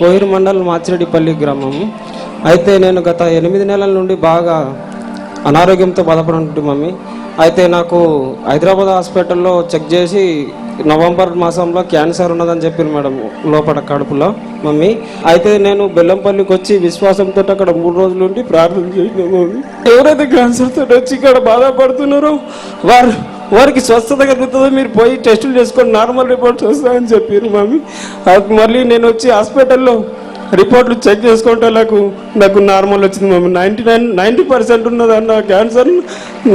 Coir mandal మండలం మాచిరెడ్డిపల్లి గ్రామం. అయితే నేను గత ఎనిమిది నెలల నుండి బాగా అనారోగ్యంతో బాధపడుతుంది మమ్మీ. అయితే నాకు హైదరాబాద్ హాస్పిటల్లో చెక్ చేసి నవంబర్ మాసంలో క్యాన్సర్ ఉన్నదని చెప్పారు మేడం లోపల కడుపులో మమ్మీ. అయితే నేను బెల్లంపల్లికి వచ్చి విశ్వాసంతో అక్కడ మూడు రోజులు ఉండి ప్రార్థన చేసిన మమ్మీ. ఎవరైతే క్యాన్సర్తో వచ్చి ఇక్కడ బాధపడుతున్నారో వారు వారికి స్వస్థత కలుగుతుందో మీరు పోయి టెస్టులు చేసుకొని నార్మల్ రిపోర్ట్స్ వస్తాయని చెప్పారు మమ్మీ. మళ్ళీ నేను వచ్చి హాస్పిటల్లో రిపోర్ట్లు చెక్ చేసుకుంటే నాకు నాకు నార్మల్ వచ్చింది mummy ninety nine ninety percent ఉన్నదన్న cancer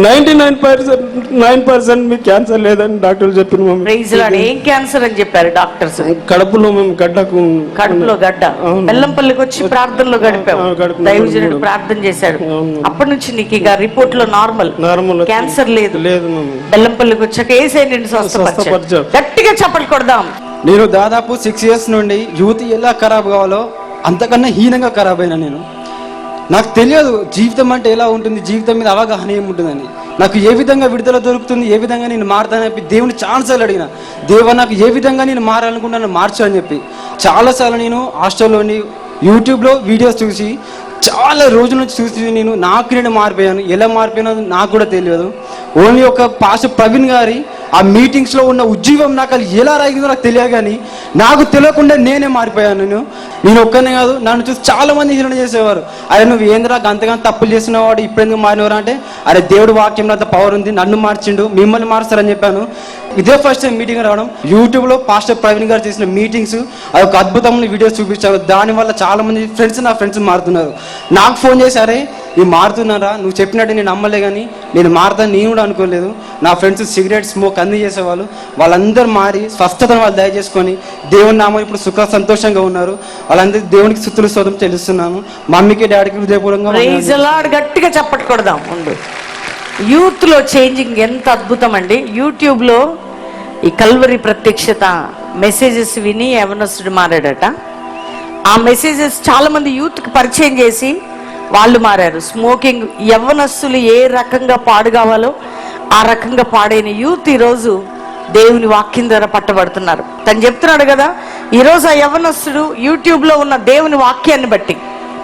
ninety nine percent nine percent మీకు క్యాన్సర్ లేదని డాక్టర్లు చెప్పారు మమ్మీ ప్రైజ్ లాడ్ ఏం క్యాన్సర్ అని చెప్పారు డాక్టర్స్ కడుపులో మేము గడ్డకు కడుపులో గడ్డ. బెల్లంపల్లికి వచ్చి ప్రార్థనలో. దైవజనుడు ప్రార్థన చేశాడు. అప్పటి నుంచి నీకు ఇక రిపోర్ట్లో నార్మల్ నార్మల్. క్యాన్సర్ లేదు లేదు మమ్మీ బెల్లంపల్లికి వచ్చాక ఏసై నిన్ను స్వస్థపరిచాడు స్వస్థపరిచాడు. గట్టిగా చప్పట్లు కొడదాం నేను దాదాపు సిక్స్ ఇయర్స్ నుండి యూత్ ఎలా ఖరాబ్ కావాలో అంతకన్నా హీనంగా ఖరాబ్ అయినా నేను. నాకు తెలియదు జీవితం అంటే ఎలా ఉంటుంది జీవితం మీద అవగాహన ఏముంటుందని. నాకు ఏ విధంగా విడుదల దొరుకుతుంది ఏ విధంగా నేను మారుతానని చెప్పి దేవుని ఛాన్సార్లు అడిగిన. దేవ నాకు ఏ విధంగా నేను మారాలనుకుంటాను మార్చు అని చెప్పి. చాలాసార్లు నేను హాస్టల్లోని యూట్యూబ్లో వీడియోస్ చూసి చాలా రోజుల నుంచి చూసి నేను నాకు నేను మారిపోయాను. ఎలా మారిపోయానో నాకు కూడా తెలియదు. ఓన్లీ ఒక పాస్ ప్రవీణ్ గారి ఆ మీటింగ్స్లో ఉన్న ఉజ్జీవం నాకు అది ఎలా రాగిందో నాకు తెలియదు కానీ నాకు తెలియకుండా నేనే మారిపోయాను నేను. నేను ఒక్కనే కాదు నన్ను చూసి చాలా మంది హీరణ చేసేవారు. అరే నువ్వు ఏందిరా అంతగా తప్పులు చేసినవాడు ఇప్పుడు ఎందుకు మారినవారు అంటే అరే దేవుడు వాక్యంలో అంత పవర్ ఉంది నన్ను మార్చిండు మిమ్మల్ని మారుస్తారని చెప్పాను. ఇదే ఫస్ట్ టైం మీటింగ్ రావడం. యూట్యూబ్లో పాస్టర్ ప్రవీణ్ గారు చేసిన మీటింగ్స్ అది ఒక అద్భుతమైన వీడియోస్ చూపించారు. దానివల్ల చాలా మంది ఫ్రెండ్స్ నా ఫ్రెండ్స్ మారుతున్నారు. నాకు ఫోన్ చేశారే నువ్వు మారుతున్నారా నువ్వు చెప్పినట్టు నేను నమ్మలే కానీ నేను మారుతా నేను కూడా అనుకోలేదు. నా ఫ్రెండ్స్ సిగరెట్ స్మోక్ అన్ని చేసేవాళ్ళు. వాళ్ళందరూ మారి స్వస్థతను వాళ్ళు దయచేసుకొని దేవుని నామం ఇప్పుడు సుఖ సంతోషంగా ఉన్నారు. వాళ్ళందరూ దేవునికి స్థుతులు స్తోత్రం తెలుస్తున్నాను మమ్మీకి డాడీకి హృదయపూర్వకంగా గట్టిగా చెప్పకూడదాం ఉండు. యూత్లో చేంజింగ్ ఎంత అద్భుతం అండి యూట్యూబ్లో ఈ కల్వరి ప్రత్యక్షత మెసేజెస్ విని యవనస్తుడు మారాడట ఆ మెసేజెస్ చాలా మంది పరిచయం చేసి వాళ్ళు మారారు. స్మోకింగ్ యవ్వనస్తులు ఏ రకంగా పాడు కావాలో ఆ రకంగా పాడైన యూత్ ఈరోజు దేవుని వాక్యం ద్వారా పట్టబడుతున్నారు. తను చెప్తున్నాడు కదా ఈరోజు ఆ యవ్వనస్తుడు యూట్యూబ్లో ఉన్న దేవుని వాక్యాన్ని బట్టి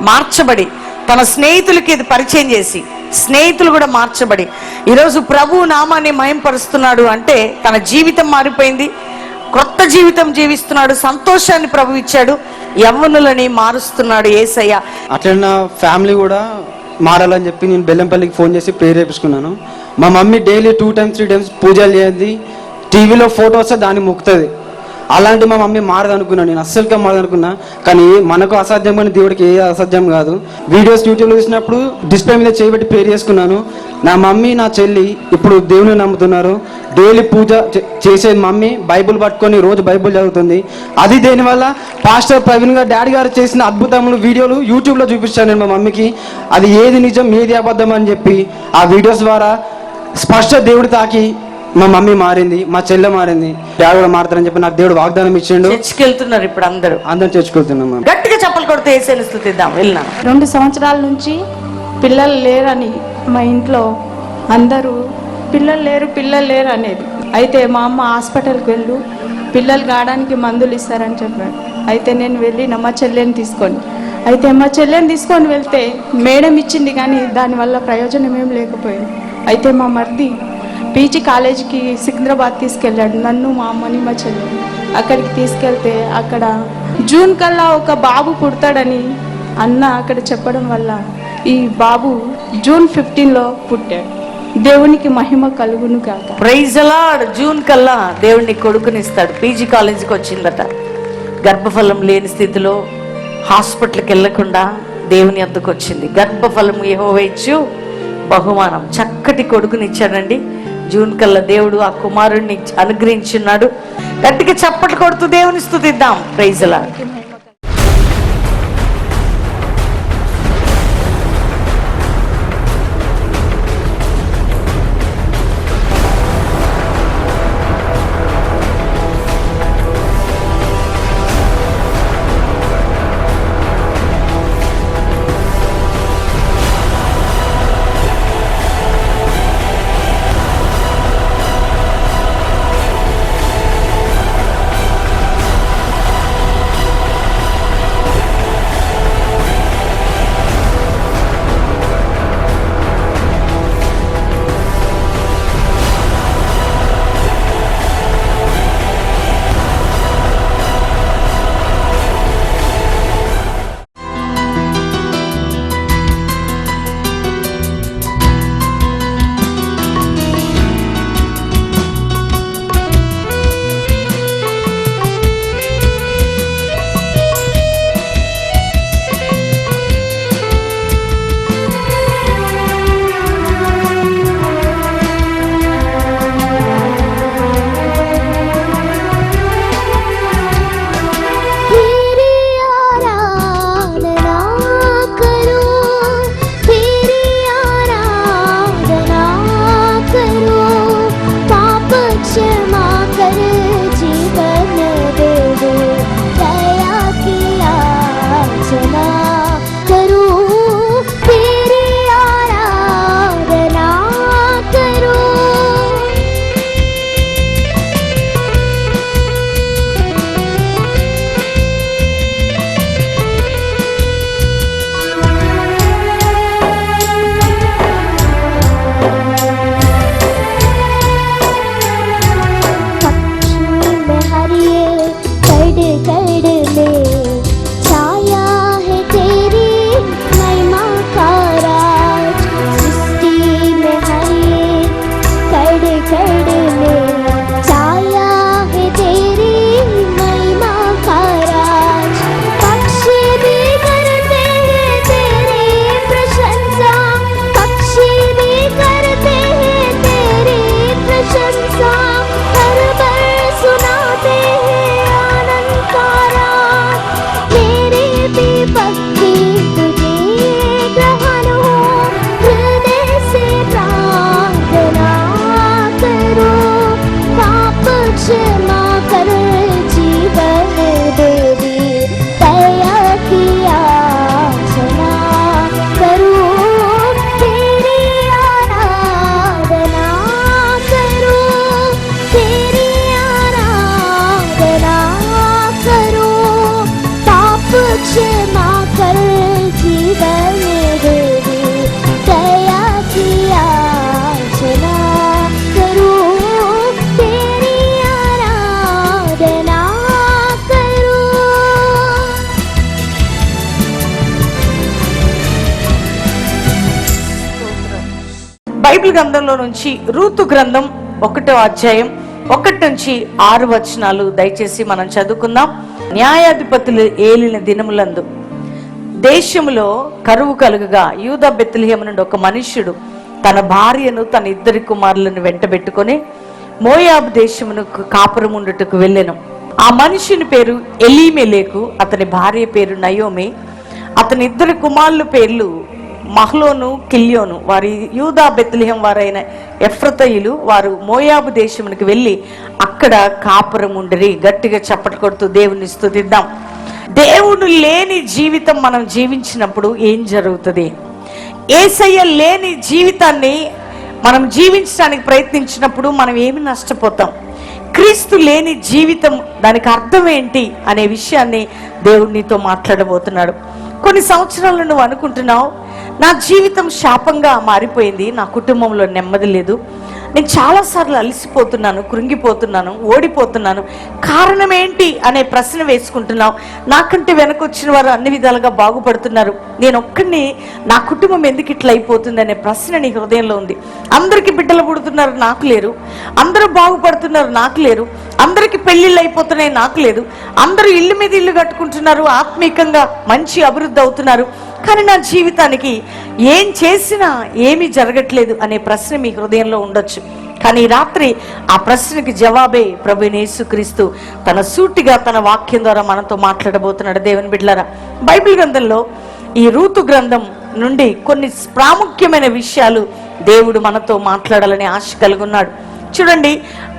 మార్చబడి తన స్నేహితులకి ఇది పరిచయం చేసి స్నేహితులు కూడా మార్చబడి ఈరోజు ప్రభు నామాన్ని మయంపరుస్తున్నాడు అంటే తన జీవితం మారిపోయింది క్రొత్త జీవితం జీవిస్తున్నాడు సంతోషాన్ని ప్రభు ఇచ్చాడు యవ్వనులని మారుస్తున్నాడు ఏసయ్య. అట్లా నా ఫ్యామిలీ కూడా మారాలని చెప్పి నేను బెల్లంపల్లికి ఫోన్ చేసి ప్రేరేపించుకున్నాను మా mummy daily two times three times పూజలు చేయండి టీవీలో ఫోటో వస్తే దాన్ని మొక్కుతుంది. అలాంటి మా మమ్మీ మారదనుకున్నా నేను అస్సలుగా మారదనుకున్నా కానీ మనకు అసాధ్యం కానీ దేవుడికి ఏ అసాధ్యం కాదు. వీడియోస్ యూట్యూబ్లో చూసినప్పుడు డిస్ప్లే మీద చేయబెట్టి ప్రేర్ చేసుకున్నాను. నా మమ్మీ నా చెల్లి ఇప్పుడు దేవుని నమ్ముతున్నారు. డైలీ పూజ చే- చేసే మమ్మీ బైబుల్ పట్టుకొని రోజు బైబుల్ చదువుతుంది. అది దేనివల్ల? పాస్టర్ ప్రవీణ్ గారు డాడీ గారు చేసిన అద్భుతములు వీడియోలు యూట్యూబ్లో చూపించాను నేను మా మమ్మీకి. అది ఏది నిజం ఏది అబద్ధం అని చెప్పి ఆ వీడియోస్ ద్వారా స్పష్ట దేవుడు తాకి మా మమ్మీ మారింది మా చెల్లె మారింది డాడీ కూడా మారుతారని చెప్పి నాకు దేవుడు వాగ్దానం ఇచ్చిండు. చర్చికి వెళ్తున్నారు ఇప్పుడు అందరూ. అందరం తెచ్చుకుంటున్నాం మేము. గట్టిగా చప్పలు కొడితే ఏసైని స్థుతిద్దాం? వెళ్ళినాను రెండు సంవత్సరాల నుంచి పిల్లలు లేరని మా ఇంట్లో అందరూ పిల్లలు లేరు పిల్లలు లేరు అనేది. అయితే మా అమ్మ హాస్పిటల్కి వెళ్ళు పిల్లలు కావడానికి మందులు ఇస్తారని చెప్పాడు అయితే నేను వెళ్ళి మా చెల్లెని తీసుకొని. అయితే మా చెల్లెని తీసుకొని వెళ్తే మేడం ఇచ్చింది కానీ దానివల్ల ప్రయోజనం ఏం లేకపోయింది. అయితే మా మర్ది పీజీ కాలేజీకి సికింద్రాబాద్ తీసుకెళ్ళాడు. నన్ను మా అమ్మని మా చెల్లెని అక్కడికి తీసుకెళ్తే అక్కడ జూన్ కల్లా ఒక బాబు పుడతాడని అన్న అక్కడ చెప్పడం వల్ల ఈ బాబు జూన్ ఫిఫ్టీన్లో పుట్టాడు. దేవునికి మహిమ కలుగును కాక ప్రైజ్ అలాడ్ జూన్ కల్లా దేవుడిని కొడుకునిస్తాడు. పీజీ కాలేజీకి వచ్చిందట. గర్భఫలం లేని స్థితిలో హాస్పిటల్కి వెళ్ళకుండా దేవుని అద్దకు వచ్చింది గర్భఫలం ఏహో వేచ్చు బహుమానం. చక్కటి కొడుకునిచ్చాడండి. జూన్ కల్లా దేవుడు ఆ కుమారుణ్ణి అనుగ్రహించున్నాడు. గట్టిగా చప్పట్లు కొడుతూ దేవుని స్థుతిద్దాం. ప్రైజ్లా బైబిల్ గ్రంథంలో నుంచి రూతు గ్రంథం ఒకటో అధ్యాయం ఒకటి నుంచి ఆరు వచనాలు దయచేసి మనం చదువుకుందాం. న్యాయాధిపతులు ఏలిన దినములందు దేశంలో కరువు కలుగగా యూద బెత్లహేమ నుండి ఒక మనుష్యుడు తన భార్యను తన ఇద్దరి కుమారులను వెంటబెట్టుకొని మోయాబు దేశమును కాపురం ఉండుటకు వెళ్ళెను. ఆ మనిషిని పేరు ఎలీమెలేకు అతని భార్య పేరు నయోమి అతని ఇద్దరు కుమారుల పేర్లు మహ్లోను కిల్యోను వారి యూదా బెత్లిహం వారైన ఎఫ్రతయులు వారు మోయాబు దేశమునికి వెళ్ళి అక్కడ కాపురం ఉండిరి. గట్టిగా చప్పటి కొడుతూ దేవుని స్థుతిద్దాం దేవుడు లేని జీవితం మనం జీవించినప్పుడు ఏం జరుగుతుంది? ఏసయ్య లేని జీవితాన్ని మనం జీవించడానికి ప్రయత్నించినప్పుడు మనం ఏమి నష్టపోతాం? క్రీస్తు లేని జీవితం దానికి అర్థం ఏంటి అనే విషయాన్ని దేవుడు నీతో మాట్లాడబోతున్నాడు. కొన్ని సంవత్సరాలు నువ్వు అనుకుంటున్నావు నా జీవితం శాపంగా మారిపోయింది నా కుటుంబంలో నెమ్మది లేదు. నేను చాలాసార్లు అలసిపోతున్నాను కృంగిపోతున్నాను ఓడిపోతున్నాను. కారణం ఏంటి అనే ప్రశ్న వేసుకుంటున్నావు. నాకంటే వెనక వచ్చిన వారు అన్ని విధాలుగా బాగుపడుతున్నారు. నేను ఒక్కడిని నా కుటుంబం ఎందుకు ఇట్లా అయిపోతుంది అనే ప్రశ్న నీ హృదయంలో ఉంది. అందరికీ బిడ్డలు పుడుతున్నారు నాకు లేరు. అందరూ బాగుపడుతున్నారు నాకు లేరు. అందరికీ పెళ్ళిళ్ళు అయిపోతున్నాయి నాకు లేదు. అందరూ ఇల్లు మీద ఇల్లు కట్టుకుంటున్నారు ఆత్మీకంగా మంచి అభివృద్ధి అవుతున్నారు. కానీ నా జీవితానికి ఏం చేసినా ఏమీ జరగట్లేదు అనే ప్రశ్న మీ హృదయంలో ఉండొచ్చు. కానీ రాత్రి ఆ ప్రశ్నకి జవాబే ప్రభు యేసుక్రీస్తు తన సూటిగా తన వాక్యం ద్వారా మనతో మాట్లాడబోతున్నాడు. దేవుని బిడ్డలారా బైబిల్ గ్రంథంలో ఈ రూతు గ్రంథం నుండి కొన్ని ప్రాముఖ్యమైన విషయాలు దేవుడు మనతో మాట్లాడాలని ఆశ కలిగి ఉన్నాడు చూడండి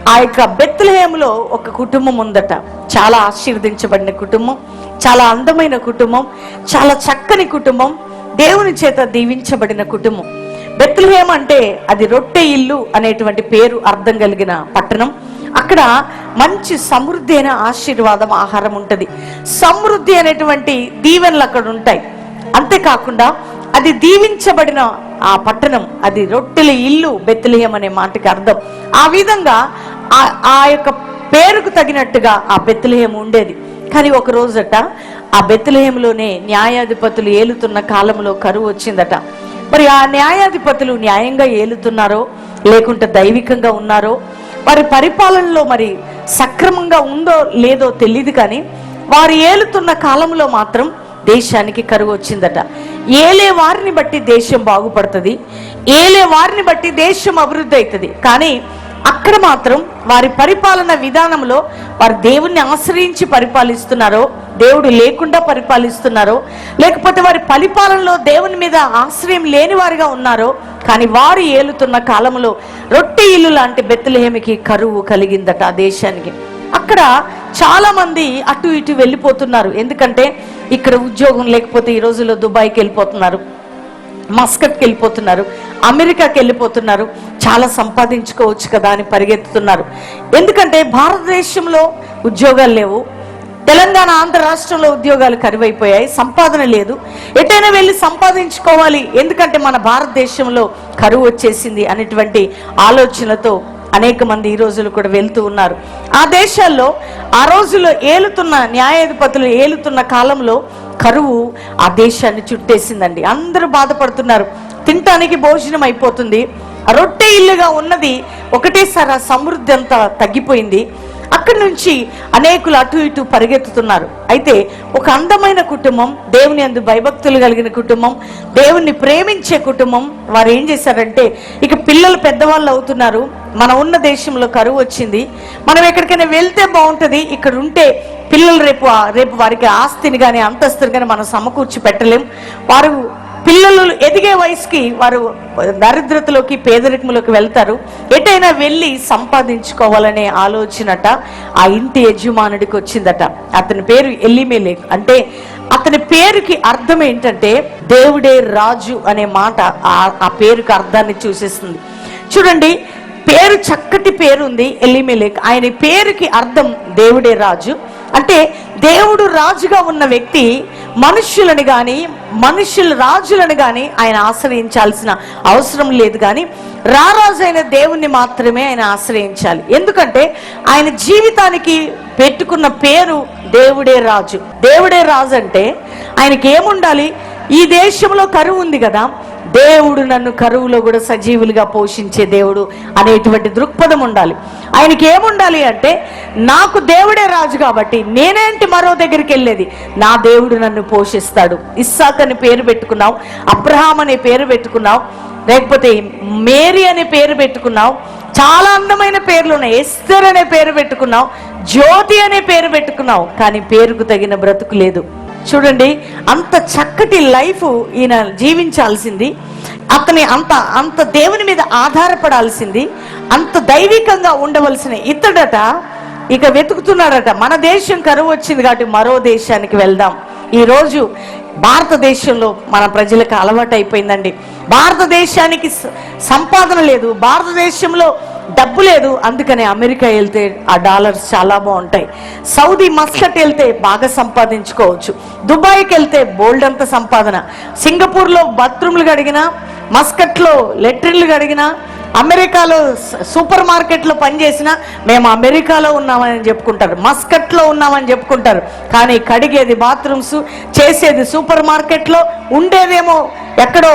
ఆ యొక్క బెత్లహేములో ఒక కుటుంబం ఉందట. చాలా ఆశీర్వదించబడిన కుటుంబం చాలా అందమైన కుటుంబం చాలా చక్కని కుటుంబం దేవుని చేత దీవించబడిన కుటుంబం. బెత్లహేం అంటే అది రొట్టె ఇల్లు అనేటువంటి పేరు అర్థం కలిగిన పట్టణం. అక్కడ మంచి సమృద్ధి అయిన ఆశీర్వాదం ఆహారం ఉంటుంది. సమృద్ధి అనేటువంటి దీవెనలు అక్కడ ఉంటాయి. అంతేకాకుండా అది దీవించబడిన ఆ పట్టణం అది రొట్టెల ఇల్లు బెత్తలేయం అనే మాటకి అర్థం. ఆ విధంగా ఆ- ఆ యొక్క పేరుకు తగినట్టుగా ఆ బెత్తలేయం ఉండేది. కానీ ఒక రోజట ఆ బెత్తలేయంలోనే న్యాయాధిపతులు ఏలుతున్న కాలంలో కరువు వచ్చిందట. మరి ఆ న్యాయాధిపతులు న్యాయంగా ఏలుతున్నారో లేకుంటే దైవికంగా ఉన్నారో వారి పరిపాలనలో మరి సక్రమంగా ఉందో లేదో తెలియదు కానీ వారు ఏలుతున్న కాలంలో మాత్రం దేశానికి కరువు వచ్చిందట. ఏలే వారిని బట్టి దేశం బాగుపడుతుంది. ఏలే వారిని బట్టి దేశం అభివృద్ధి అవుతుంది. కానీ అక్కడ మాత్రం వారి పరిపాలన విధానంలో వారు దేవుణ్ణి ఆశ్రయించి పరిపాలిస్తున్నారో దేవుడు లేకుండా పరిపాలిస్తున్నారో లేకపోతే వారి పరిపాలనలో దేవుని మీద ఆశ్రయం లేని వారిగా ఉన్నారో కానీ వారు ఏలుతున్న కాలంలో రొట్టె ఇల్లు లాంటి బెత్తలేమికి కరువు కలిగిందట ఆ దేశానికి. అక్కడ చాలా మంది అటు ఇటు వెళ్ళిపోతున్నారు. ఎందుకంటే ఇక్కడ ఉద్యోగం లేకపోతే ఈ రోజుల్లో దుబాయ్కి వెళ్ళిపోతున్నారు. మస్కట్కి వెళ్ళిపోతున్నారు. అమెరికాకి వెళ్ళిపోతున్నారు. చాలా సంపాదించుకోవచ్చు కదా అని పరిగెత్తుతున్నారు. ఎందుకంటే భారతదేశంలో ఉద్యోగాలు లేవు. తెలంగాణ ఆంధ్ర రాష్ట్రంలో ఉద్యోగాలు కరువైపోయాయి. సంపాదన లేదు. ఎటైనా వెళ్ళి సంపాదించుకోవాలి. ఎందుకంటే మన భారతదేశంలో కరువు వచ్చేసింది అనేటువంటి ఆలోచనతో అనేక మంది ఈ రోజులు కూడా వెళ్తూ ఉన్నారు. ఆ దేశాల్లో ఆ రోజుల్లో ఏలుతున్న న్యాయాధిపతులు ఏలుతున్న కాలంలో కరువు ఆ దేశాన్ని చుట్టేసిందండి. అందరూ బాధపడుతున్నారు. తినటానికి భోజనం అయిపోతుంది. రొట్టె ఇల్లుగా ఉన్నది ఒకటేసారి ఆ సమృద్ధి అంతా తగ్గిపోయింది. అక్కడి నుంచి అనేకులు అటు ఇటు పరిగెత్తుతున్నారు. అయితే ఒక అందమైన కుటుంబం దేవుని అందు భయభక్తులు కలిగిన కుటుంబం దేవుణ్ణి ప్రేమించే కుటుంబం వారు ఏం చేశారంటే ఇక పిల్లలు పెద్దవాళ్ళు అవుతున్నారు. మన ఉన్న దేశంలో కరువు వచ్చింది. మనం ఎక్కడికైనా వెళ్తే బాగుంటుంది. ఇక్కడ ఉంటే పిల్లలు రేపు రేపు వారికి ఆస్తిని కానీ అంతస్తుని కానీ మనం సమకూర్చి పెట్టలేం. వారు పిల్లలు ఎదిగే వయసుకి వారు దరిద్రతలోకి పేదరికంలోకి వెళ్తారు. ఎటైనా వెళ్ళి సంపాదించుకోవాలనే ఆలోచనట ఆ ఇంటి యజమానుడికి వచ్చిందట. అతని పేరు ఎల్లిమేలే అంటే అతని పేరుకి అర్థం ఏంటంటే దేవుడే రాజు అనే మాట ఆ- ఆ పేరుకి అర్థాన్ని చూసేస్తుంది. చూడండి పేరు చక్కటి పేరు ఉంది ఎల్లిమేలేక్. ఆయన పేరుకి అర్థం దేవుడే రాజు. అంటే దేవుడు రాజుగా ఉన్న వ్యక్తి మనుష్యులను కానీ మనుషులు రాజులను కానీ ఆయన ఆశ్రయించాల్సిన అవసరం లేదు కానీ రారాజు అయిన దేవుణ్ణి మాత్రమే ఆయన ఆశ్రయించాలి. ఎందుకంటే ఆయన జీవితానికి పెట్టుకున్న పేరు దేవుడే రాజు. దేవుడే రాజు అంటే ఆయనకి ఏముండాలి? ఈ దేశంలో కరువు ఉంది కదా దేవుడు నన్ను కరువులో కూడా సజీవులుగా పోషించే దేవుడు అనేటువంటి దృక్పథం ఉండాలి. ఆయనకి ఏముండాలి అంటే నాకు దేవుడే రాజు కాబట్టి నేనేంటి మరో దగ్గరికి వెళ్ళేది. నా దేవుడు నన్ను పోషిస్తాడు. ఇస్సాక్ అని పేరు పెట్టుకున్నావు అబ్రహాం అనే పేరు పెట్టుకున్నావు లేకపోతే మేరీ అనే పేరు పెట్టుకున్నావు చాలా అందమైన పేర్లు ఉన్నాయి. ఎస్తర్ అనే పేరు పెట్టుకున్నావు జ్యోతి అనే పేరు పెట్టుకున్నావు కానీ పేరుకు తగిన బ్రతుకు లేదు. చూడండి అంత చక్కటి లైఫ్ ఈయన జీవించాల్సింది. అతని అంత అంత దేవుని మీద ఆధారపడాల్సింది. అంత దైవికంగా ఉండవలసిన ఇతడట ఇక వెతుకుతున్నాడట. మన దేశం కరువు వచ్చింది కాబట్టి మరో దేశానికి వెళ్దాం. ఈరోజు భారతదేశంలో మన ప్రజలకు అలవాటు అయిపోయిందండి భారతదేశానికి సంపాదన లేదు. భారతదేశంలో డబ్బు లేదు అందుకనే అమెరికా వెళ్తే ఆ డాలర్స్ చాలా బాగుంటాయి. సౌదీ మస్కట్ వెళ్తే బాగా సంపాదించుకోవచ్చు. దుబాయ్కి వెళ్తే బోల్డ్ అంత సంపాదన. సింగపూర్లో బాత్రూమ్లు కడిగినా మస్కట్లో లెట్రిన్లు కడిగినా అమెరికాలో సూపర్ మార్కెట్లో పనిచేసినా మేము అమెరికాలో ఉన్నామని చెప్పుకుంటారు. మస్కట్లో ఉన్నామని చెప్పుకుంటారు. కానీ కడిగేది బాత్రూమ్స్ చేసేది సూపర్ మార్కెట్లో ఉండేదేమో ఎక్కడో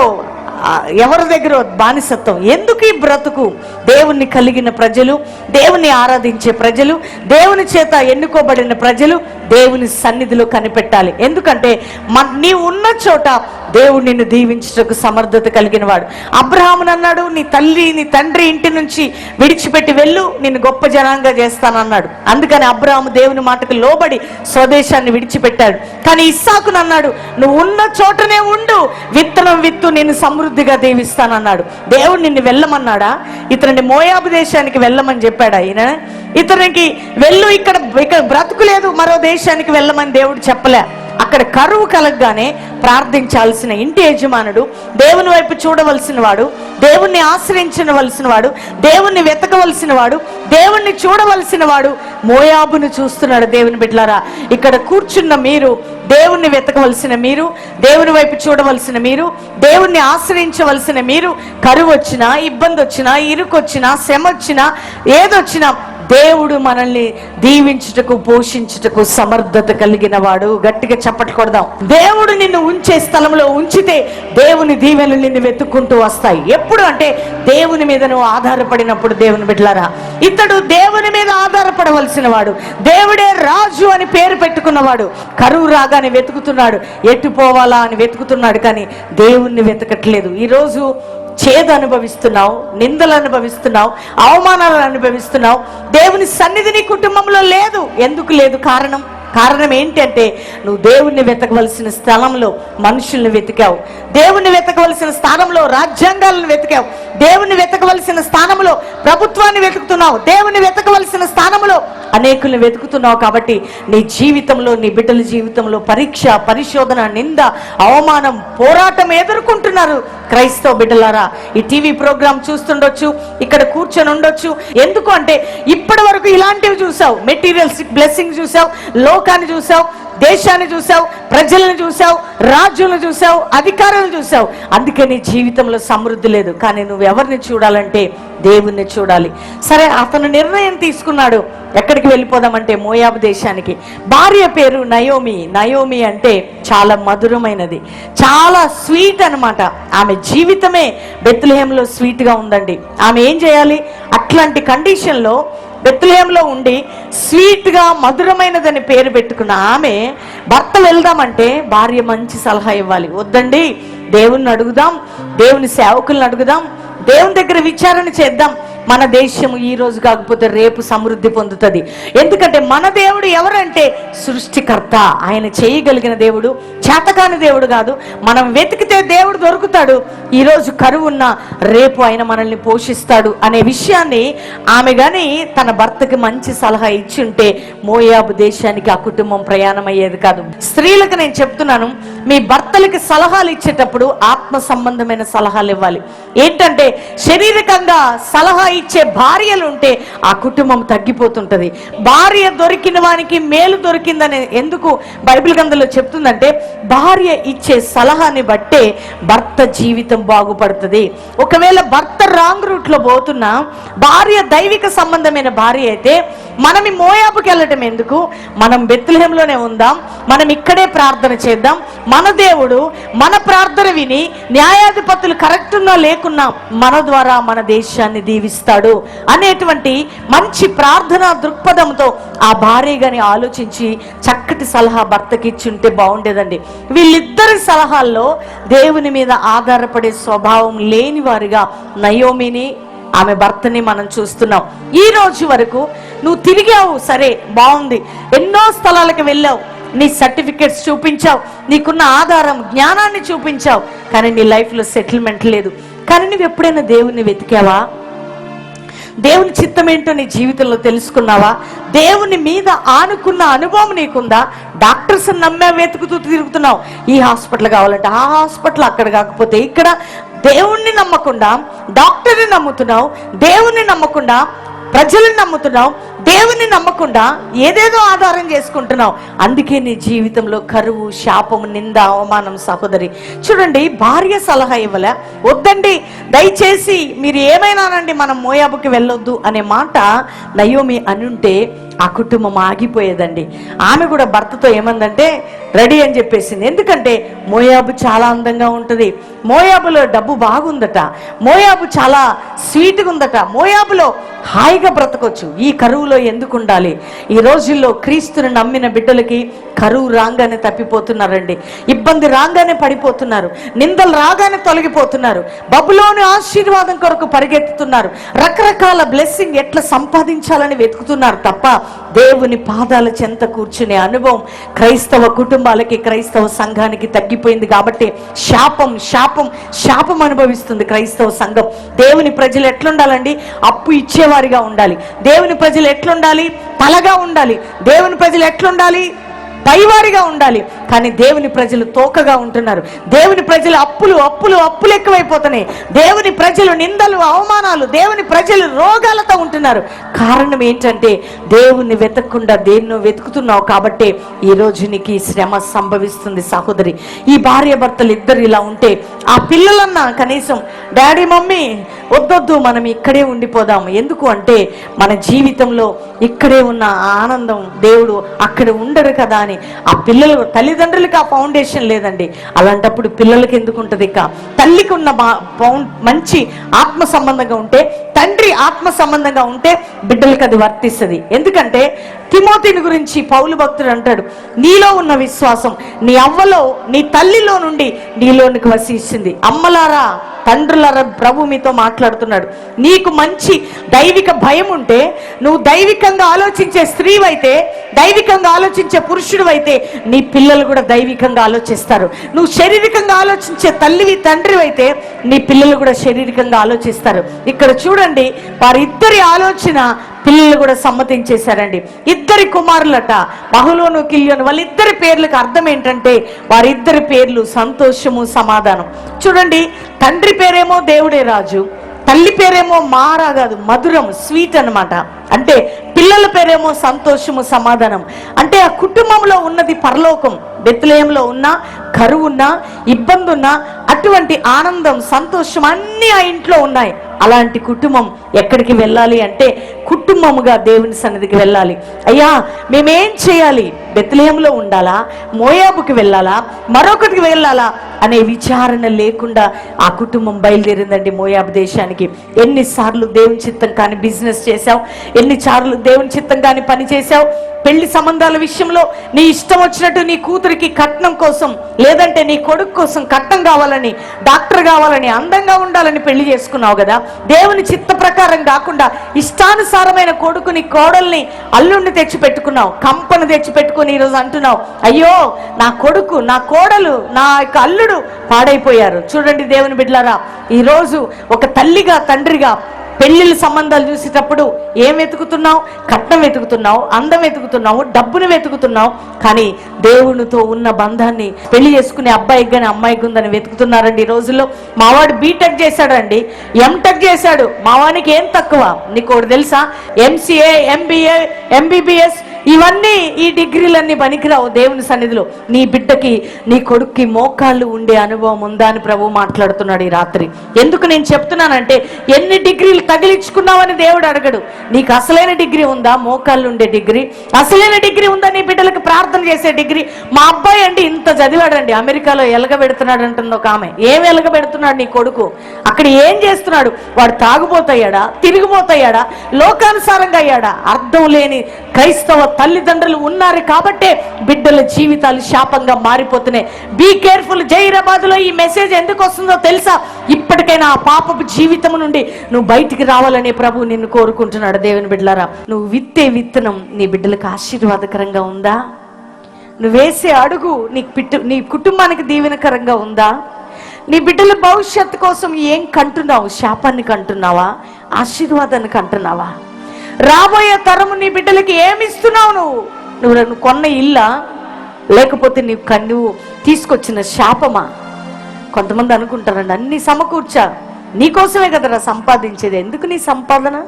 ఎవరి దగ్గర బానిసత్వం? ఎందుకు ఈ బ్రతుకు? దేవుణ్ణి కలిగిన ప్రజలు దేవుని ఆరాధించే ప్రజలు దేవుని చేత ఎన్నుకోబడిన ప్రజలు దేవుని సన్నిధిలో కనిపెట్టాలి. ఎందుకంటే మ- నీ ఉన్న చోట దేవుడు నిన్ను దీవించుటకు సమర్థత కలిగిన వాడు అబ్రహామును అన్నాడు నీ తల్లి నీ తండ్రి ఇంటి నుంచి విడిచిపెట్టి వెళ్ళు నిన్ను గొప్ప జనాంగా చేస్తానన్నాడు. అందుకని అబ్రహాము దేవుని మాటకు లోబడి స్వదేశాన్ని విడిచిపెట్టాడు. కానీ ఇస్సాకును అన్నాడు నువ్వు ఉన్న చోటనే ఉండు విత్తనం విత్తు నేను సమృద్ధిగా దీవిస్తానన్నాడు. దేవుడు నిన్ను వెళ్ళమన్నాడా? ఇతరుని మోయాబు దేశానికి వెళ్ళమని చెప్పాడా ఈయన? ఇతనికి వెళ్ళు ఇక్కడ ఇక్కడ బ్రతుకు లేదు దేశం దేశానికి వెళ్ళమని దేవుడు చెప్పలే. అక్కడ కరువు కలగగానే ప్రార్థించాల్సిన ఇంటి యజమానుడు దేవుని వైపు చూడవలసిన వాడు దేవుణ్ణి ఆశ్రయించవలసిన వాడు దేవుణ్ణి వెతకవలసిన వాడు దేవుణ్ణి చూడవలసిన వాడు మోయాబును చూస్తున్నాడు దేవుని బిడ్డలారా. ఇక్కడ కూర్చున్న మీరు దేవుణ్ణి వెతకవలసిన మీరు దేవుని వైపు చూడవలసిన మీరు దేవుణ్ణి ఆశ్రయించవలసిన మీరు కరువు వచ్చినా ఇబ్బంది వచ్చినా ఇరుకొచ్చినా శ్రమ వచ్చినా ఏదొచ్చినా దేవుడు మనల్ని దీవించుటకు పోషించుటకు సమర్థత కలిగిన వాడు గట్టిగా చప్పట్లు కొడదాం. దేవుడు నిన్ను ఉంచే స్థలంలో ఉంచితే దేవుని దీవెనలు నిన్ను వెతుక్కుంటూ వస్తాయి. ఎప్పుడు అంటే దేవుని మీద నువ్వు ఆధారపడినప్పుడు దేవుని బిడ్డలారా ఇతడు దేవుని మీద ఆధారపడవలసిన వాడు దేవుడే రాజు అని పేరు పెట్టుకున్నవాడు కరువు రాగానే వెతుకుతున్నాడు ఎట్టు పోవాలా అని వెతుకుతున్నాడు కానీ దేవుణ్ణి వెతకట్లేదు. ఈరోజు చేదు అనుభవిస్తున్నావు నిందలు అనుభవిస్తున్నావు అవమానాలను అనుభవిస్తున్నావు. దేవుని సన్నిధి నీ కుటుంబంలో లేదు. ఎందుకు లేదు కారణం? కారణం ఏంటంటే నువ్వు దేవుణ్ణి వెతకవలసిన స్థలంలో మనుషుల్ని వెతికావు. దేవుణ్ణి వెతకవలసిన స్థానంలో రాజ్యాంగాలను వెతికావు. దేవుణ్ణి వెతకవలసిన స్థానంలో ప్రభుత్వాన్ని వెతుకుతున్నావు. దేవుని వెతకవలసిన స్థానంలో అనేకుల్ని వెతుకుతున్నావు కాబట్టి నీ జీవితంలో నీ బిడ్డల జీవితంలో పరీక్ష పరిశోధన నింద అవమానం పోరాటం ఎదుర్కొంటున్నారు క్రైస్తవ బిడ్డలారా. ఈ టీవీ ప్రోగ్రాం చూస్తుండొచ్చు ఇక్కడ కూర్చొని ఉండొచ్చు. ఎందుకు అంటే ఇప్పటి వరకు ఇలాంటివి చూసావు. మెటీరియల్స్ బ్లెస్సింగ్ చూసావు. లోకాన్ని చూసావు దేశాన్ని చూసావు ప్రజలను చూసావు రాజులను చూసావు అధికారులను చూసావు అందుకే నీ జీవితంలో సమృద్ధి లేదు. కానీ నువ్వు ఎవరిని చూడాలంటే దేవుణ్ణి చూడాలి. సరే అతను నిర్ణయం తీసుకున్నాడు. ఎక్కడికి వెళ్ళిపోదామంటే మోయాబు దేశానికి. భార్య పేరు నయోమి. నయోమి అంటే చాలా మధురమైనది. చాలా స్వీట్ అన్నమాట. ఆమె జీవితమే బెత్లహేంలో స్వీట్గా ఉందండి. ఆమె ఏం చేయాలి? అట్లాంటి కండిషన్లో బెత్లహేంలో ఉండి స్వీట్గా మధురమైనదని పేరు పెట్టుకున్న ఆమె భర్త వెళ్దామంటే భార్య మంచి సలహా ఇవ్వాలి. వద్దండి. దేవుణ్ణి అడుగుదాం. దేవుని సేవకుల్ని అడుగుదాం. దేవుని దగ్గర విచారణ చేద్దాం. మన దేశము ఈ రోజు కాకపోతే రేపు సమృద్ధి పొందుతుంది. ఎందుకంటే మన దేవుడు ఎవరంటే సృష్టికర్త. ఆయన చేయగలిగిన దేవుడు చేతకాని దేవుడు కాదు. మనం వెతికితే దేవుడు దొరుకుతాడు. ఈరోజు కరువు ఉన్న రేపు ఆయన మనల్ని పోషిస్తాడు అనే విషయాన్ని ఆమె గాని తన భర్తకి మంచి సలహా ఇచ్చి ఉంటే మోయాబు దేశానికి ఆ కుటుంబం ప్రయాణం అయ్యేది కాదు. స్త్రీలకు నేను చెప్తున్నాను మీ భర్తలకి సలహాలు ఇచ్చేటప్పుడు ఆత్మ సంబంధమైన సలహాలు ఇవ్వాలి. ఏంటంటే శారీరకంగా సలహా ఇచ్చే భార్యలు ఉంటే ఆ కుటుంబం తగ్గిపోతుంటది. భార్య దొరికిన వానికి మేలు దొరికిందని ఎందుకు బైబిల్ గ్రంథంలో చెప్తుందంటే భార్య ఇచ్చే సలహాని బట్టే భర్త జీవితం బాగుపడుతుంది. ఒకవేళ భర్త రాంగ్ రూట్లో పోతున్నా భార్య దైవిక సంబంధమైన భార్య అయితే మనం ఈ మోయాబుకి వెళ్ళటం ఎందుకు? మనం బెత్లహేంలోనే ఉందాం మనం ఇక్కడే ప్రార్థన చేద్దాం మన దేవుడు మన ప్రార్థన విని న్యాయాధిపతులు కరెక్ట్ ఉన్నా లేకున్నా మన ద్వారా మన దేశాన్ని ఇస్తాడు అనేటువంటి మంచి ప్రార్థన దృక్పథంతో ఆ భార్య గాని ఆలోచించి చక్కటి సలహా భర్తకి ఇచ్చి ఉంటే బాగుండేదండి. వీళ్ళిద్దరి సలహాల్లో దేవుని మీద ఆధారపడే స్వభావం లేని వారిగా నయోమిని ఆమె భర్తని మనం చూస్తున్నాం. ఈ రోజు వరకు నువ్వు తిరిగావు సరే బాగుంది. ఎన్నో స్థలాలకు వెళ్ళావు. నీ సర్టిఫికెట్స్ చూపించావు. నీకున్న ఆధారం జ్ఞానాన్ని చూపించావు. కానీ నీ లైఫ్లో సెటిల్మెంట్ లేదు. కానీ నువ్వు ఎప్పుడైనా దేవుణ్ణి వెతికావా? దేవుని చిత్తం ఏంటో నీ జీవితంలో తెలుసుకున్నావా? దేవుని మీద ఆనుకున్న అనుభవం నీకుందా? డాక్టర్స్ నమ్మే వెతుకుతూ తిరుగుతున్నావు. ఈ హాస్పిటల్ కావాలంటే ఆ హాస్పిటల్ అక్కడ కాకపోతే ఇక్కడ దేవుణ్ణి నమ్మకుండా డాక్టర్ని నమ్ముతున్నావు దేవుణ్ణి నమ్మకుండా ప్రజలను నమ్ముతున్నావు దేవుని నమ్మకుండా ఏదేదో ఆధారం చేసుకుంటున్నావు. అందుకే నీ జీవితంలో కరువు శాపం నింద అవమానం సహోదరి. చూడండి భార్య సలహా ఇవ్వలే. వద్దండి దయచేసి మీరు ఏమైనానండి మనం మోయాబుకి వెళ్ళొద్దు అనే మాట నయోమి అనుంటే ఆ కుటుంబం ఆగిపోయేదండి. ఆమె కూడా భర్తతో ఏమందంటే రెడీ అని చెప్పేసింది. ఎందుకంటే మోయాబు చాలా అందంగా ఉంటుంది. మోయాబులో డబ్బు బాగుందట. మోయాబు చాలా స్వీట్గా ఉందట. మోయాబులో హాయిగా బ్రతకొచ్చు. ఈ కరువులో ఎందుకు ఉండాలి? ఈ రోజుల్లో క్రీస్తుని నమ్మిన బిడ్డలకి కరువు రాగానే తప్పిపోతున్నారండి. ఇబ్బంది రాగానే పడిపోతున్నారు. నిందలు రాగానే తొలగిపోతున్నారు. బబులోని ఆశీర్వాదం కొరకు పరిగెత్తుతున్నారు. రకరకాల బ్లెస్సింగ్ ఎట్లా సంపాదించాలని వెతుకుతున్నారు తప్ప దేవుని పాదాల చెంత కూర్చునే అనుభవం క్రైస్తవ కుటుంబాలకి క్రైస్తవ సంఘానికి తగ్గిపోయింది కాబట్టి శాపం శాపం శాపం అనుభవిస్తుంది క్రైస్తవ సంఘం. దేవుని ప్రజలు ఎట్లుండాలండి? అప్పు ఇచ్చేవారిగా ఉండాలి. దేవుని ప్రజలు ఎట్లుండాలి? తలగా ఉండాలి. దేవుని ప్రజలు ఎట్లుండాలి? పైవారిగా ఉండాలి. కానీ దేవుని ప్రజలు తోకగా ఉంటున్నారు. దేవుని ప్రజలు అప్పులు అప్పులు అప్పులు ఎక్కువైపోతున్నాయి. దేవుని ప్రజలు నిందలు అవమానాలు దేవుని ప్రజలు రోగాలతో ఉంటున్నారు. కారణం ఏంటంటే దేవుణ్ణి వెతకకుండా దేన్నో వెతుకుతున్నావు కాబట్టి ఈ రోజు నీకు ఈ శ్రమ సంభవిస్తుంది సహోదరి. ఈ భార్య భర్తలు ఇద్దరు ఇలా ఉంటే ఆ పిల్లలన్నా కనీసం డాడీ మమ్మీ వద్దొద్దు మనం ఇక్కడే ఉండిపోదాం ఎందుకు అంటే మన జీవితంలో ఇక్కడే ఉన్న ఆనందం దేవుడు అక్కడ ఉండరు కదా అని ఆ పిల్లలు తల్లి తల్లిదండ్రులకి ఆ ఫౌండేషన్ లేదండి. అలాంటప్పుడు పిల్లలకి ఎందుకు ఉంటుంది ఇక? తల్లికి ఉన్న మా- మంచి ఆత్మ సంబంధంగా ఉంటే తండ్రి ఆత్మ సంబంధంగా ఉంటే బిడ్డలకి అది వర్తిస్తుంది. ఎందుకంటే తిమోతిని గురించి పౌలు భక్తుడు అంటాడు నీలో ఉన్న విశ్వాసం నీ అవ్వలో నీ తల్లిలో నుండి నీలోనికి వసిస్తుంది అమ్మలారా తండ్రులారా ప్రభు మీతో మాట్లాడుతున్నాడు. నీకు మంచి దైవిక భయం ఉంటే నువ్వు దైవికంగా ఆలోచించే స్త్రీవైతే దైవికంగా ఆలోచించే పురుషుడు అయితే నీ పిల్లలు కూడా దైవికంగా ఆలోచిస్తారు. నువ్వు శారీరకంగా ఆలోచించే తల్లివి తండ్రి అయితే నీ పిల్లలు కూడా శారీరకంగా ఆలోచిస్తారు. ఇక్కడ చూడండి వారిద్దరి ఆలోచన పిల్లలు కూడా సమ్మతించేశారండి ఇద్దరి కుమారులట బహులోను కిల్యోను వాళ్ళిద్దరి పేర్లకు అర్థం ఏంటంటే వారిద్దరి పేర్లు సంతోషము సమాధానం. చూడండి తండ్రి పేరేమో దేవుడే రాజు తల్లి పేరేమో మారా కాదు మధురం స్వీట్ అన్నమాట. అంటే పిల్లల పేరేమో సంతోషము సమాధానం. అంటే ఆ కుటుంబంలో ఉన్నది పరలోకం. బెత్తులేయంలో ఉన్న కరువు ఉన్నా ఇబ్బంది ఉన్నా అటువంటి ఆనందం సంతోషం అన్నీ ఆ ఇంట్లో ఉన్నాయి. అలాంటి కుటుంబం ఎక్కడికి వెళ్ళాలి అంటే కుటుంబముగా దేవుని సన్నిధికి వెళ్ళాలి. అయ్యా మేమేం చేయాలి? బెత్లయంలో ఉండాలా? మోయాబుకి వెళ్ళాలా? మరొకటికి వెళ్ళాలా? అనే విచారణ లేకుండా ఆ కుటుంబం బయలుదేరిందండి మోయాబు దేశానికి. ఎన్నిసార్లు దేవుని చిత్తం కానీ బిజినెస్ చేసాం ఎన్నిసార్లు దేవుని చిత్తం కానీ పని చేశావు పెళ్ళి సంబంధాల విషయంలో నీ ఇష్టం వచ్చినట్టు నీ కూతురికి కట్నం కోసం లేదంటే నీ కొడుకు కోసం కట్నం కావాలని డాక్టర్ కావాలని అందంగా ఉండాలని పెళ్ళి చేసుకున్నావు కదా. దేవుని చిత్త ప్రకారం కాకుండా ఇష్టానుసారమైన కొడుకుని కోడల్ని అల్లుడిని తెచ్చి పెట్టుకున్నావు కంపను తెచ్చి పెట్టుకుని ఈరోజు అంటున్నావు అయ్యో నా కొడుకు నా కోడలు నా యొక్క అల్లుడు పాడైపోయారు. చూడండి దేవుని బిడ్డలారా ఈరోజు ఒక తల్లిగా తండ్రిగా పెళ్ళిళ్ళ సంబంధాలు చూసేటప్పుడు ఏం వెతుకుతున్నావు? కట్నం వెతుకుతున్నావు? అందం వెతుకుతున్నావు? డబ్బును వెతుకుతున్నావు? కానీ దేవునితో ఉన్న బంధాన్ని పెళ్ళి చేసుకునే అబ్బాయికి కానీ అమ్మాయికి ఉందని వెతుకుతున్నారండి ఈ రోజుల్లో. మావాడు బీటెక్ చేశాడండి. ఎంటెక్ చేశాడు. మావానికి ఏం తక్కువ? నీకు ఒకటి తెలుసా? ఎంసీఏ ఎంబీఏ ఎంబీబీఎస్ ఇవన్నీ ఈ డిగ్రీలన్నీ పనికిరావు దేవుని సన్నిధిలో. నీ బిడ్డకి నీ కొడుక్కి మోకాళ్ళు ఉండే అనుభవం ఉందా అని ప్రభు మాట్లాడుతున్నాడు ఈ రాత్రి. ఎందుకు నేను చెప్తున్నానంటే ఎన్ని డిగ్రీలు తగిలించుకున్నావని దేవుడు అడగడు. నీకు అసలైన డిగ్రీ ఉందా? మోకాళ్ళు ఉండే డిగ్రీ. అసలైన డిగ్రీ ఉందా? నీ బిడ్డలకు ప్రార్థన చేసే డిగ్రీ. మా అబ్బాయి అంటే ఇంత చదివాడండి. అమెరికాలో ఎలగబెడుతున్నాడు అంటుంది ఒక ఆమె. ఏం ఎలగబెడుతున్నాడు నీ కొడుకు? అక్కడ ఏం చేస్తున్నాడు? వాడు తాగుపోతాయాడా తిరిగిపోతయ్యాడా లోకానుసారంగా అయ్యాడా? అర్థం లేని క్రైస్తవ తల్లిదండ్రులు ఉన్నారు కాబట్టే బిడ్డల జీవితాలు శాపంగా మారిపోతున్నాయి. బీ కేర్ఫుల్ జైరాబాద్లో ఈ మెసేజ్ ఎందుకు వస్తుందో తెలుసా? ఇప్పటికైనా ఆ పాపపు జీవితం నుండి నువ్వు బయటికి రావాలనే ప్రభు నిన్ను కోరుకుంటున్నాడు. దేవుని బిడ్డలారా నువ్వు విత్తే విత్తనం నీ బిడ్డలకు ఆశీర్వాదకరంగా ఉందా? నువ్వు వేసే అడుగు నీ పిట్టు నీ కుటుంబానికి దీవెనకరంగా ఉందా? నీ బిడ్డల భవిష్యత్తు కోసం ఏం కంటున్నావు? శాపాన్ని కంటున్నావా? ఆశీర్వాదాన్ని కంటున్నావా? రాబోయే తరము నీ బిడ్డలకి ఏమి ఇస్తున్నావు నువ్వు? నువ్వు నన్ను కొన్న ఇల్లా? లేకపోతే నీ కన్ను తీసుకొచ్చిన శాపమా? కొంతమంది అనుకుంటారండి అన్ని సమకూర్చా నీకోసమే కదరా సంపాదించేది. ఎందుకు నీ సంపాదన?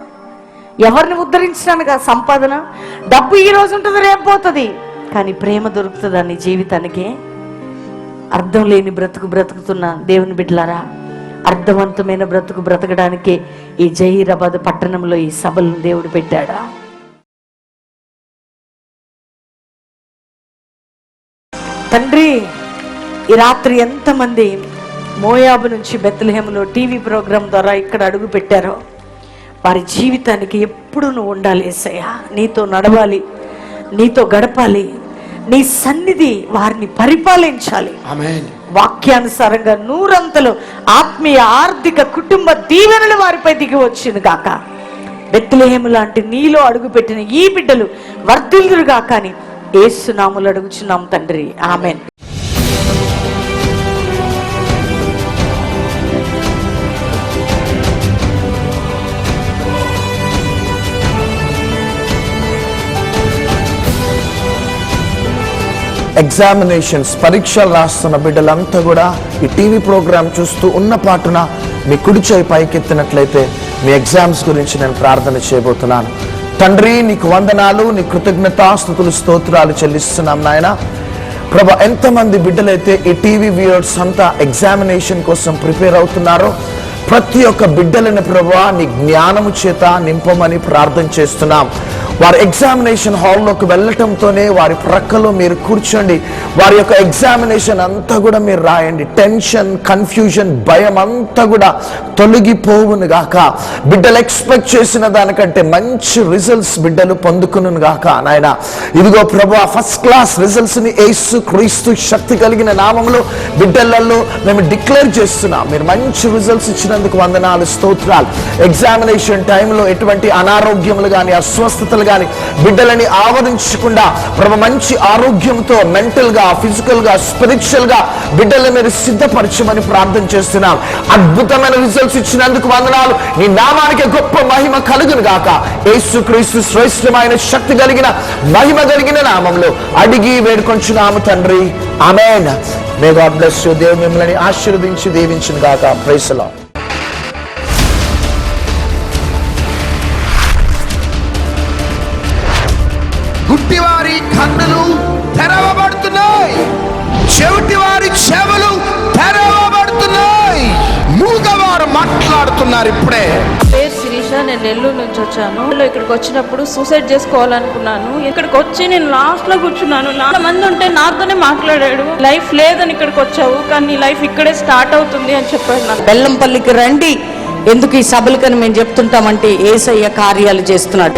ఎవరిని ఉద్ధరించడానికి ఆ సంపాదన? డబ్బు ఈ రోజు ఉంటుంది రేపు పోతుంది? కానీ ప్రేమ దొరుకుతుందా నీ జీవితానికి? అర్థం లేని బ్రతుకు బ్రతుకుతున్న దేవుని బిడ్డలారా అర్థవంతమైన బ్రతుకు బ్రతకడానికి ఈ జహీరాబాద్ పట్టణంలో ఈ సభలను దేవుడు పెట్టాడా? తండ్రి ఈ రాత్రి ఎంతమంది మోయాబు నుంచి బెత్లహేములో టీవీ ప్రోగ్రాం ద్వారా ఇక్కడ అడుగు పెట్టారో వారి జీవితానికి ఎప్పుడు నువ్వు ఉండాలి ఏసయ్యా. నీతో నడవాలి నీతో గడపాలి నీ సన్నిధి వారిని పరిపాలించాలి. వాక్యానుసారంగా నూరంతలు ఆత్మీయ ఆర్థిక కుటుంబ దీవెనలు వారిపై దిగి వచ్చింది కాక బెత్లహేము లాంటి నీలో అడుగుపెట్టిన ఈ బిడ్డలు వర్ధిల్లురు కానీ ఏసునాములు అడుగుచున్నాం తండ్రి. ఆమెన్. ఎగ్జామినేషన్స్ పరీక్షలు రాస్తున్న బిడ్డలంతా కూడా ఈ టీవీ ప్రోగ్రాం చూస్తూ ఉన్న పాటున మీ కుడి చేయి పైకెత్తినట్లయితే మీ ఎగ్జామ్స్ గురించి నేను ప్రార్థన చేయబోతున్నాను. తండ్రి నీకు వందనాలు నీ కృతజ్ఞతాస్థుతులు స్తోత్రాలు చెల్లిస్తున్నాం నాయన. ప్రభ ఎంతమంది బిడ్డలైతే ఈ టీవీ వ్యూయర్స్ అంతా ఎగ్జామినేషన్ కోసం ప్రిపేర్ అవుతున్నారో ప్రతి ఒక్క బిడ్డలని ప్రభా నీ జ్ఞానము చేత నింపమని ప్రార్థన చేస్తున్నాం. వారి ఎగ్జామినేషన్ హాల్లోకి వెళ్ళటంతోనే వారి ప్రక్కలో మీరు కూర్చోండి. వారి యొక్క ఎగ్జామినేషన్ అంతా కూడా మీరు రాయండి. టెన్షన్ కన్ఫ్యూజన్ భయం అంతా కూడా తొలగిపోవును గాక. బిడ్డలు ఎక్స్పెక్ట్ చేసిన దానికంటే మంచి రిజల్ట్స్ బిడ్డలు పొందుకును గాక. నాయన ఇదిగో ప్రభు ఫస్ట్ క్లాస్ రిజల్ట్స్ని ఏసు క్రీస్తు శక్తి కలిగిన నామంలో బిడ్డలలో మేము డిక్లేర్ చేస్తున్నాం. మీరు మంచి రిజల్ట్స్ ఇచ్చినందుకు వందనాలు స్తోత్రాలు. ఎగ్జామినేషన్ టైంలో ఎటువంటి అనారోగ్యములు కానీ అస్వస్థతలు కానీ బిడ్డలని ఆవరించకుండా ప్రభ మంచి ఆరోగ్యంతో మెంటల్గా ఫిజికల్గా స్పిరిచువల్గా బిడ్డలను మీరు సిద్ధపరచమని ప్రార్థన చేస్తున్నాం. అద్భుతమైన రిజల్ట్స్ ఇచ్చినందుకు వందనాలు. నీ నామానికి గొప్ప మహిమ కలుగును గాక. యేసుక్రీస్తు శ్రేష్టమైన శక్తి కలిగిన మహిమ కలిగిన నామంలో అడిగి వేడుకొంచున్నాము తండ్రి. Amen. May God bless you దేవుడు మిమ్మల్ని ఆశీర్వదించి దీవించును గాక. ప్రైసలో గుడ్డివారి కన్నులు తెరవబడుతున్నాయి. చెవిటివారి చెవులు తెరవబడుతున్నాయి. మూగవారు మాట్లాడుతున్నారు ఇప్పుడే. పేరు శిరీష నేను నెల్లూరు నుంచి వచ్చాను. ఇక్కడికి వచ్చినప్పుడు సూసైడ్ చేసుకోవాలనుకున్నాను. ఇక్కడికి వచ్చి నేను లాస్ట్లో కూర్చున్నాను. చాలా మంది ఉంటే నాతోనే మాట్లాడాడు. లైఫ్ లేదని ఇక్కడికి వచ్చావు కానీ నీ లైఫ్ ఇక్కడే స్టార్ట్ అవుతుంది అని చెప్పాడు నాకు. బెల్లంపల్లికి రండి. ఎందుకు ఈ సభలకని మేము చెప్తుంటామంటే ఏసయ్య కార్యాలు చేస్తున్నాడు.